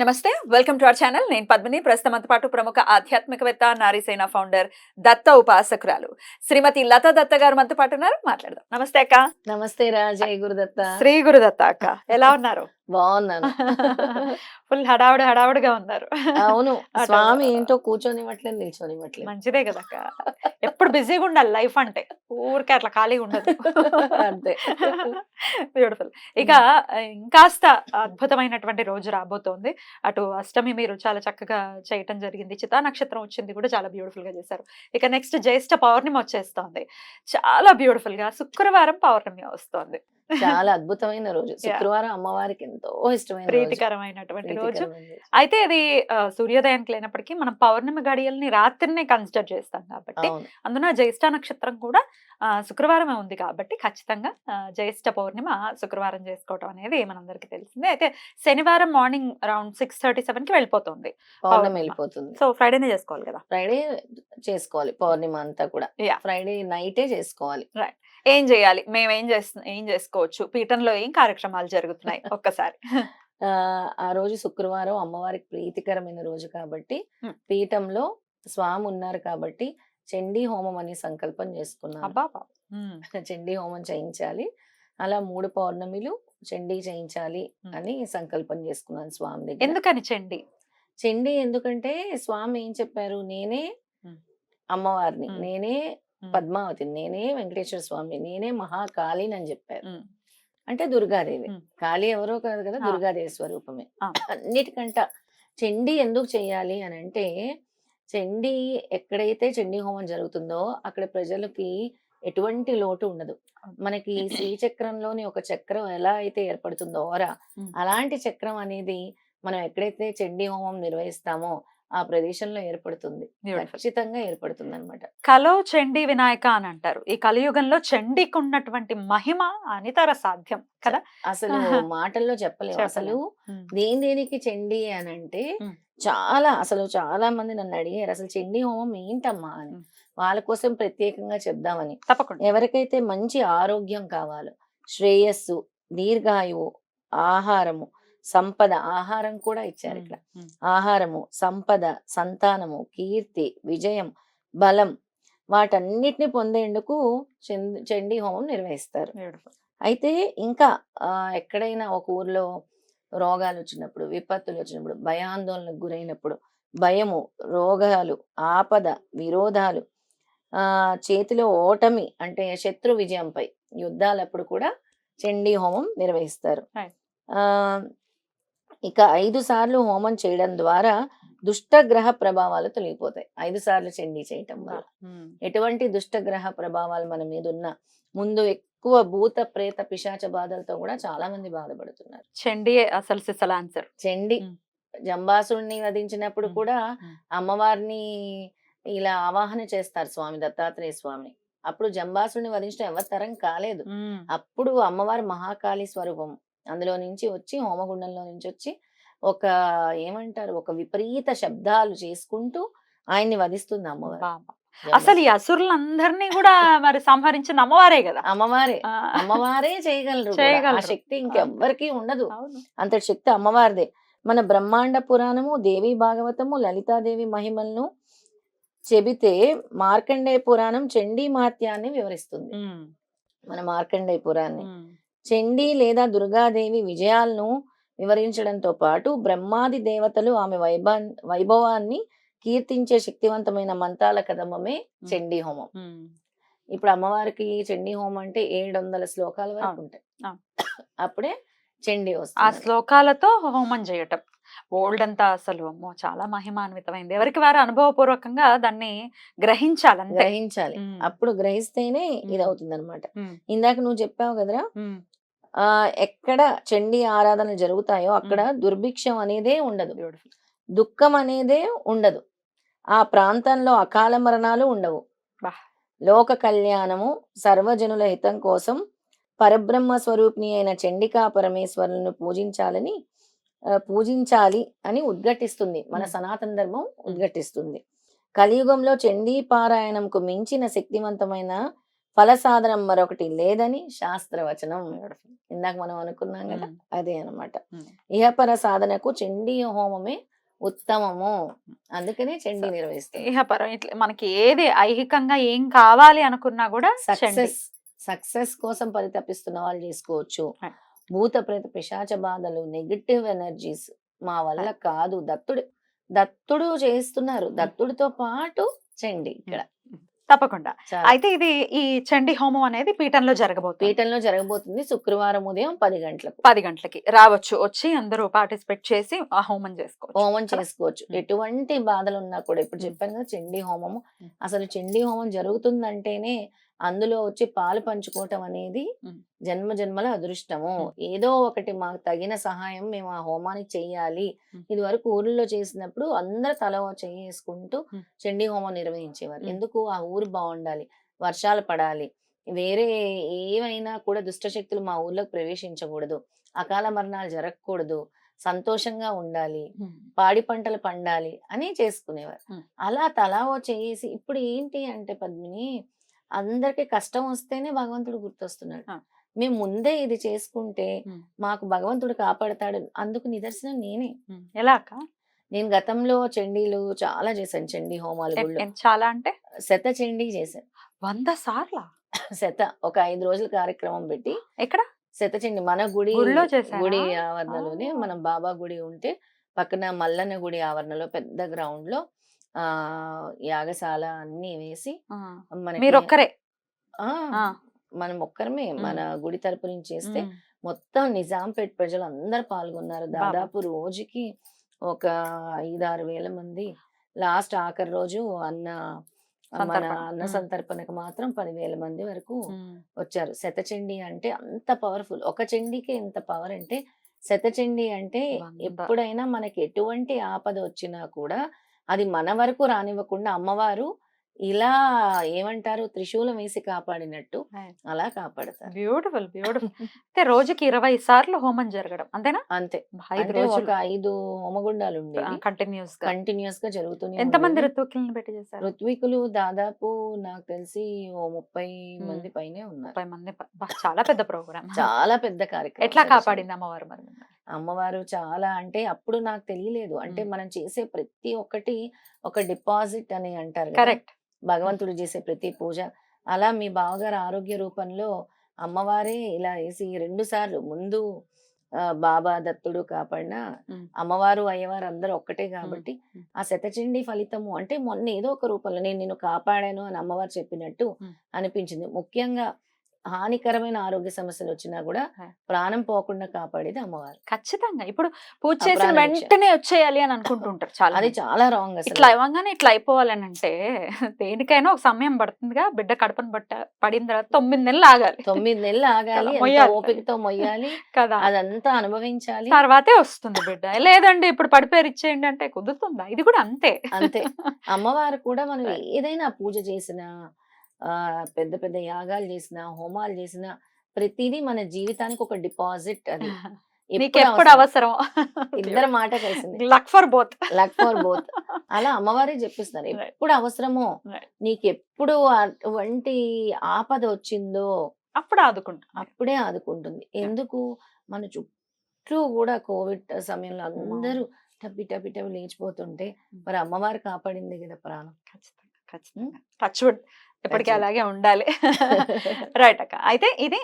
నమస్తే welcome to our channel. నేను పద్మిని. ప్రస్తుతం పాటు ప్రముఖ ఆధ్యాత్మికవేత్త నారీసేన ఫౌండర్ దత్త ఉపాసకురాలు శ్రీమతి లతా దత్త గారు మనతో పాటు ఉన్నారు. మాట్లాడదాం. నమస్తే అక్క. నమస్తే రా జయ గురుదత్త శ్రీ గురుదత్త అక్క. ఎలా ఉన్నారు? బాగున్నాను. ఫుల్ హడావుడి హడావుడిగా ఉన్నారు. అవును. స్వామి ఏంటో కూర్చొనివ్వట్లేదు నిల్చొనివ్వట్లేదు. మంచిదే కదా అక్క ఎప్పుడు బిజీగా ఉండాలి లైఫ్ అంటే. ఊరికే అట్లా ఖాళీగా ఉండదు. అంతే. బ్యూటిఫుల్ ఇక ఇంకాస్త అద్భుతమైనటువంటి రోజు రాబోతోంది. అటు అష్టమి మీరు చాలా చక్కగా చేయటం జరిగింది. చితా నక్షత్రం వచ్చింది కూడా చాలా బ్యూటిఫుల్గా చేశారు. ఇక నెక్స్ట్ జ్యేష్ఠ పౌర్ణమి వచ్చేస్తోంది. చాలా బ్యూటిఫుల్గా శుక్రవారం పౌర్ణమి వస్తోంది. చాలా అద్భుతమైన రోజు. శుక్రవారం అమ్మవారికి ఎంతో ఇష్టమైన. ప్రీతికరమైనటువంటి రోజు. అయితే అది ఆ, సూర్యోదయానికి లేనప్పటికీ మనం పౌర్ణమి గడియల్ని రాత్రినే కన్సిడర్ చేస్తాం కాబట్టి అందున జ్యేష్ఠ నక్షత్రం కూడా శుక్రవారమే ఉంది కాబట్టి ఖచ్చితంగా జ్యేష్ఠ పౌర్ణిమ శుక్రవారం చేసుకోవటం అనేది మనందరికీ తెలిసిందే. అయితే శనివారం మార్నింగ్ అరౌండ్ సిక్స్ థర్టీ సెవెన్కి వెళ్ళిపోతుంది పౌర్ణమి. వెళ్ళిపోతుంది. సో ఫ్రైడేనే చేసుకోవాలి కదా? ఫ్రైడే చేసుకోవాలి పౌర్ణిమ అంతా కూడా. ఫ్రైడే నైటే చేసుకోవాలి. ఏం చేయాలి? మేము ఏం చేస్తు ఏం చేసుకోవచ్చు? పీఠంలో ఏం కార్యక్రమాలు జరుగుతున్నాయి? ఒక్కసారి. ఆ, రోజు శుక్రవారం అమ్మవారికి ప్రీతికరమైన రోజు కాబట్టి. పీఠంలో స్వామి ఉన్నారు కాబట్టి చండీ హోమం అని సంకల్పం చేసుకున్నాను చండీ హోమం చేయించాలి అలా మూడు పౌర్ణమిలు చండీ చేయించాలి. అని సంకల్పం చేసుకున్నాను స్వామి దగ్గర ఎందుకని చండి చండీ ఎందుకంటే స్వామి ఏం చెప్పారు నేనే. అమ్మవారిని. నేనే ఉమ్, పద్మావతి నేనే వెంకటేశ్వర స్వామి నేనే మహాకాళిని అని చెప్పారు అంటే దుర్గాదేవి. కాళీ ఎవరో కాదు కదా. దుర్గాదేవి స్వరూపమే. అన్నిటికంట చండీ ఎందుకు చేయాలి అని అంటే చండీ ఎక్కడైతే చండీ హోమం జరుగుతుందో అక్కడ ప్రజలకి ఎటువంటి లోటు ఉండదు. మనకి శ్రీచక్రంలోని ఒక చక్రం ఎలా అయితే ఏర్పడుతుందో ఓరా. అలాంటి చక్రం అనేది మనం ఎక్కడైతే చండీ హోమం నిర్వహిస్తామో ఆ ప్రదేశంలో ఏర్పడుతుంది. ఖచ్చితంగా ఏర్పడుతుంది అనమాట కలో చండీ వినాయక అని అంటారు ఈ కలియుగంలో చండీకి ఉన్నటువంటి మహిమ అనితర సాధ్యం కదా అసలు మాటల్లో చెప్పలేము చెప్పలేం. అసలు దేని దేనికి చండీ అని అంటే. చాలా అసలు చాలా మంది నన్ను అడిగారు అసలు చండీ హోమం ఏంటమ్మా? అని. వాళ్ళ కోసం ప్రత్యేకంగా చెప్దామని. తప్పకుండా. ఎవరికైతే మంచి ఆరోగ్యం కావాలో శ్రేయస్సు దీర్ఘాయువు ఆహారము సంపద ఆహారం కూడా ఇచ్చారు ఇక్కడ. ఆహారము సంపద సంతానము కీర్తి విజయం బలం వాటన్నిటిని పొందేందుకు చండ్- హోమం నిర్వహిస్తారు. అయితే ఇంకా ఎక్కడైనా ఒక ఊర్లో రోగాలు వచ్చినప్పుడు విపత్తులు వచ్చినప్పుడు భయాందోళనకు గురైనప్పుడు భయము రోగాలు ఆపద విరోధాలు ఆ చేతిలో ఓటమి అంటే శత్రు విజయంపై యుద్ధాలప్పుడు కూడా చండీ హోమం నిర్వహిస్తారు. ఆ ఇక ఐదు సార్లు హోమం చేయడం ద్వారా దుష్ట గ్రహ ప్రభావాలు తొలగిపోతాయి. ఐదు సార్లు చండీ చేయటం వల్ల. ఉమ్, ఎటువంటి దుష్ట గ్రహ ప్రభావాలు మన మీద ఉన్న ముందు ఎక్కువ భూత ప్రేత పిశాచ బాధలతో కూడా చాలా మంది బాధపడుతున్నారు. చండీ అసలు సిసల్ ఆన్సర్. చండి. జంబాసుడిని వధించినప్పుడు. కూడా. అమ్మవారిని ఇలా ఆవాహన చేస్తారు స్వామి దత్తాత్రేయ స్వామిని. అప్పుడు జంబాసుడిని వధించడం ఎవరి తరం కాలేదు. అప్పుడు అమ్మవారి మహాకాళి స్వరూపం. అందులో నుంచి వచ్చి హోమగుండంలో నుంచి వచ్చి ఒక ఏమంటారు? ఒక విపరీత శబ్దాలు చేసుకుంటూ ఆయన్ని వధిస్తుంది అమ్మవారు. అసలు ఈ అసురులందరినీ కూడా మరి సంహరించిన అమ్మవారే కదా. అమ్మవారే. అమ్మవారే చేయగలరు. ఆ. శక్తి ఇంకెవ్వరికీ ఉండదు. అంతటి శక్తి అమ్మవారిదే. మన బ్రహ్మాండ పురాణము దేవి భాగవతము లలితాదేవి మహిమలను చెబితే మార్కండేయ పురాణం చండీ మహత్యాన్ని వివరిస్తుంది. మన మార్కండేయ పురాణాన్ని ఉమ్, చండీ లేదా దుర్గాదేవి విజయాలను వివరించడంతో పాటు బ్రహ్మాది దేవతలు ఆమె వైభా వైభవాన్ని కీర్తించే శక్తివంతమైన మంత్రాల కదమమే చండీ హోమం. ఇప్పుడు అమ్మవారికి చండీ హోమం అంటే ఏడు వందల శ్లోకాల వరకు ఉంటాయి. అప్పుడే చండీ ఆ వస్తుంది శ్లోకాలతో హోమం చేయటం. ఓల్డ్ అంతా అసలు చాలా మహిమాన్వితమైంది. ఎవరికి వారు అనుభవపూర్వకంగా దాన్ని గ్రహించాలి. గ్రహించాలి అప్పుడు గ్రహిస్తేనే ఇది. అవుతుంది అనమాట ఇందాక నువ్వు చెప్పావు కదరా ఆ ఎక్కడ చండీ ఆరాధనలు జరుగుతాయో అక్కడ దుర్భిక్షం అనేదే ఉండదు. దుఃఖం అనేదే ఉండదు. ఆ ప్రాంతంలో అకాల మరణాలు ఉండవు. లోక కళ్యాణము సర్వజనుల హితం కోసం పరబ్రహ్మ స్వరూపిణి అయిన చండికా పరమేశ్వరులను పూజించాలని పూజించాలి అని ఉద్ఘటిస్తుంది మన. సనాతన ధర్మం ఉద్ఘటిస్తుంది కలియుగంలో చండీ పారాయణంకు మించిన శక్తివంతమైన ఫల సాధనం మరొకటి లేదని శాస్త్రవచనం ఇందాక మనం అనుకున్నాం కదా. అదే అన్నమాట మ్మ్. ఇహపర సాధనకు చండీ హోమమే ఉత్తమము. అందుకనే చండీ నిర్వహిస్తుంది ఇహ పరం ఇట్లా మనకి ఏది ఐహికంగా ఏం కావాలి అనుకున్నా కూడా. సక్సెస్ సక్సెస్ కోసం పరితపిస్తున్న వాళ్ళు చేసుకోవచ్చు. భూత ప్రేత పిశాచ బాధలు నెగిటివ్ ఎనర్జీస్ మా వల్ల కాదు. దత్తుడు దత్తుడు చేస్తున్నారు. దత్తుడితో పాటు చండి ఇక్కడ. తప్పకుండా. అయితే ఇది ఈ చండి హోమం అనేది పీఠంలో జరగబోతుంది. పీఠంలో జరగబోతుంది. శుక్రవారం ఉదయం పది గంటలకు. పది గంటలకి రావచ్చు. వచ్చి అందరూ పార్టిసిపేట్ చేసి ఆ హోమం చేసుకోవచ్చు. హోమం చేసుకోవచ్చు. ఎటువంటి బాధలు ఉన్నా కూడా ఇప్పుడు. చెప్పాను కదా చండీ హోమము. మ్మ్. అసలు చండీ హోమం జరుగుతుందంటేనే అందులో వచ్చి పాలు పంచుకోవటం అనేది. జన్మ జన్మల అదృష్టము. ఏదో ఒకటి మాకు తగిన సహాయం మేము ఆ హోమానికి చెయ్యాలి. ఇది వరకు ఊర్లో చేసినప్పుడు అందరు తల మ్మ్. చండీ హోమం నిర్వహించేవారు. ఎందుకు ఆ ఊరు బాగుండాలి వర్షాలు పడాలి వేరే ఏమైనా కూడా దుష్టశక్తులు మా ఊర్లోకి ప్రవేశించకూడదు అకాల మరణాలు జరగకూడదు సంతోషంగా ఉండాలి పాడి పంటలు పండాలి అని చేసుకునేవారు. అలా తలా ఓ చేసి ఇప్పుడు ఏంటి అంటే పద్మిని అందరికి కష్టం వస్తేనే భగవంతుడు గుర్తొస్తున్నాడు. మేము ముందే ఇది చేసుకుంటే. మాకు భగవంతుడు కాపాడతాడు అందుకు నిదర్శనం నేనే. ఎలా అక్క? నేను గతంలో చండీలు చాలా చేశాను చండీ హోమాలు చాలా అంటే? శత చండీ చేశాను. వంద సార్ల? శత ఒక ఐదు రోజుల కార్యక్రమం పెట్టి ఎక్కడ? శతచండి మన గుడి? గుడి ఆవరణలోనే. మనం బాబా గుడి ఉంటే పక్కన మల్లన్న గుడి ఆవరణలో పెద్ద గ్రౌండ్లో ఆ యాగశాల అన్ని వేసి మనకి మీరు ఒక్కరే ఆ, ఆ, మనం ఒక్కరమే మన గుడి తరపు నుంచి చేస్తే ఉమ్, మొత్తం నిజాంపేట్ ప్రజలు అందరు పాల్గొన్నారు. బాబా. దాదాపు రోజుకి ఒక ఐదారు వేల మంది. లాస్ట్ ఆఖరి రోజు అన్న మన సంతర్పణ. అన్న ఉమ్. సంతర్పణకు మాత్రం పదివేల మంది వరకు ఉమ్, వచ్చారు. శతచండి అంటే అంత పవర్ఫుల్. ఒక చండీకి ఎంత పవర్ అంటే శతచండి అంటే వంద. ఎప్పుడైనా మనకి ఎటువంటి ఆపద వచ్చినా కూడా అది మన వరకు రానివ్వకుండా అమ్మవారు ఇలా ఏమంటారు త్రిశూలం వేసి కాపాడినట్టు. అలా కాపాడతారు బ్యూటిఫుల్ బ్యూటిఫుల్ అయితే రోజుకి ఇరవై సార్లు హోమం జరగడం అంతేనా అంతే అంటే ఒక ఐదు హోమగుండాలు ఉండేవి కంటిన్యూస్గా కంటిన్యూస్గా జరుగుతూనే ఎంత మంది ఉండేవి. ఋతువులను పెట్టి చేశారు ఋత్వికులు దాదాపు నాకు తెలిసి ఓ ముప్పై. మంది పైనే ఉన్నారు ముప్పై మంది చాలా పెద్ద ప్రోగ్రామ్ చాలా పెద్ద కార్యక్రమం ఎట్లా. కాపాడింది అమ్మవారు మరి? అమ్మవారు చాలా అంటే అప్పుడు నాకు తెలియలేదు అంటే. మనం చేసే ప్రతి ఒక్కటి ఒక డిపాజిట్ అని అంటారు. కరెక్ట్ భగవంతుడు చేసే ప్రతి పూజ అలా మీ బావగారు ఆరోగ్య రూపంలో అమ్మవారే ఇలా వేసి రెండు సార్లు ముందు బాబా దత్తుడు కాపాడిన మ్మ్. అమ్మవారు అయ్యవారు అందరూ ఒక్కటే కాబట్టి. ఆ శతచండీ ఫలితము అంటే మొన్న ఏదో ఒక రూపంలో నేను నిన్ను కాపాడాను అని అమ్మవారు చెప్పినట్టు. అనిపించింది ముఖ్యంగా హానికరమైన ఆరోగ్య సమస్యలు వచ్చినా కూడా. ప్రాణం పోకుండా కాపాడేది అమ్మవారు ఖచ్చితంగా ఇప్పుడు పూజ చేసిన. వెంటనే వచ్చేయాలి అని అనుకుంటుంటారు చాలా అది. చాలా రాంగ్ అసలు ఇట్లా ఇవ్వగానే ఇట్లా అయిపోవాలని అంటే దేనికైనా ఒక సమయం పడుతుందిగా బిడ్డ కడపను బట్ట పడిన తర్వాత తొమ్మిది నెలలు ఆగాలి తొమ్మిది నెలలు ఆగాలి. ఓపికతో మొయ్యాలి కదా అదంతా అనుభవించాలి తర్వాతే వస్తుంది బిడ్డ లేదండి ఇప్పుడు పడిపోయారు ఇచ్చేయండి అంటే కుదురుతుందా ఇది కూడా అంతే అంతే అమ్మవారు కూడా మనం. ఏదైనా పూజ చేసిన పెద్ద పెద్ద యాగాలు చేసిన హోమాలు చేసిన ప్రతిదీ మన జీవితానికి ఒక డిపాజిట్ అది. ఎప్పుడు అవసరం? ఇద్దరు మాట కలిసింది. Luck for both. Luck for both. అలా అమ్మవారే చెప్పిస్తున్నారు. ఎప్పుడు అవసరమో. నీకు ఎప్పుడు అటువంటి ఆపద వచ్చిందో అప్పుడు ఆదుకుంటా అప్పుడే ఆదుకుంటుంది. ఎందుకు? మన చుట్టూ కూడా కోవిడ్ సమయంలో అందరూ టపి టపి టపి లేచిపోతుంటే మరి అమ్మవారు కాపాడింది కదా ప్రాణం. ఖచ్చితంగా ఖచ్చితంగా. టచ్ ఎప్పటికీ. అలాగే ఉండాలి రైట్ అక్క అయితే ఇది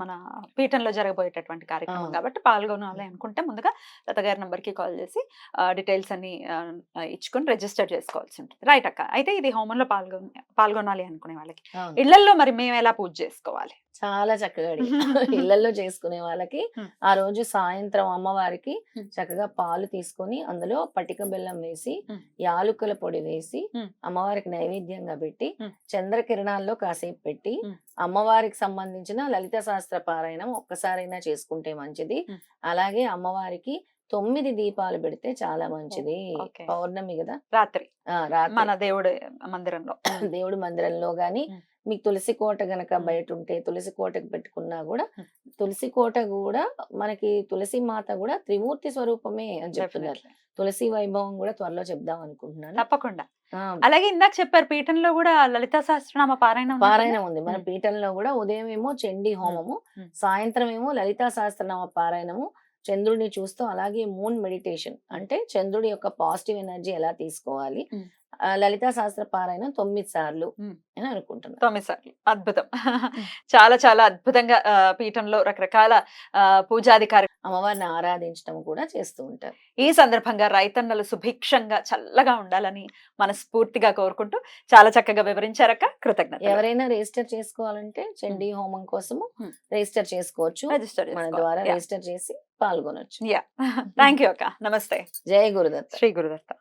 మన పీఠంలో జరగబోయేటటువంటి కార్యక్రమం. కాబట్టి పాల్గొనాలి అనుకుంటే ముందుగా లత గారి నంబర్కి కాల్ చేసి డీటెయిల్స్ అన్ని ఇచ్చుకొని రిజిస్టర్ చేసుకోవాల్సి ఉంటుంది రైట్ అక్క అయితే ఇది హోమంలో పాల్గొన పాల్గొనాలి అనుకునే వాళ్ళకి. ఇళ్ళలో మరి మేము ఎలా పూజ చేసుకోవాలి చాలా చక్కగా. ఇళ్ళలో చేసుకునే వాళ్ళకి. ఆ రోజు సాయంత్రం అమ్మవారికి. చక్కగా పాలు తీసుకొని అందులో పటిక బెల్లం వేసి. యాలుకల పొడి వేసి. అమ్మవారికి నైవేద్యంగా పెట్టి. చంద్రకిరణాల్లో కాసేపు పెట్టి. అమ్మవారికి సంబంధించిన లలిత శాస్త్ర పారాయణం ఒక్కసారైనా చేసుకుంటే మంచిది. అలాగే అమ్మవారికి తొమ్మిది దీపాలు పెడితే చాలా మంచిది. పౌర్ణమి కదా రాత్రి మన దేవుడి మందిరంలో దేవుడి మందిరంలో గాని. మీకు తులసి కోట గనక. బయట ఉంటే తులసి కోటకు పెట్టుకున్నా కూడా. తులసి కోట కూడా మనకి తులసి మాత కూడా త్రిమూర్తి స్వరూపమే అని చెప్తున్నారు. తులసి వైభవం కూడా త్వరలో చెప్దాం అనుకుంటున్నాను తప్పకుండా అలాగే ఇందాక చెప్పారు పీఠంలో కూడా లలితా సహస్రనామ పారాయణ? పారాయణం ఉంది మన. పీఠంలో కూడా ఉదయం ఏమో చండీ హోమము మ్మ్. సాయంత్రం ఏమో లలితా సహస్రనామ పారాయణము చంద్రుడిని చూస్తూ అలాగే మూన్ మెడిటేషన్ అంటే చంద్రుడి యొక్క పాజిటివ్ ఎనర్జీ ఎలా తీసుకోవాలి లలితా సహస్ర పారాయణం తొమ్మిది సార్లు. అని అనుకుంటున్నాను తొమ్మిది సార్లు. అద్భుతం. చాలా చాలా అద్భుతంగా పీఠంలో రకరకాల కార్య అమ్మవారిని ఆరాధించడం కూడా చేస్తూ ఉంటారు. ఈ సందర్భంగా రైతన్నలు సుభిక్షంగా చల్లగా ఉండాలని మనస్ఫూర్తిగా కోరుకుంటూ చాలా చక్కగా వివరించారక్క. కృతజ్ఞత ఎవరైనా రిజిస్టర్ చేసుకోవాలంటే చండీ హోమం కోసము. రిజిస్టర్ చేసుకోవచ్చు. మన ద్వారా రిజిస్టర్ చేసి పాల్గొనొచ్చు. యా. థ్యాంక్ యూ అక్క. నమస్తే. జయ గురుదత్త. శ్రీ గురుదత్త.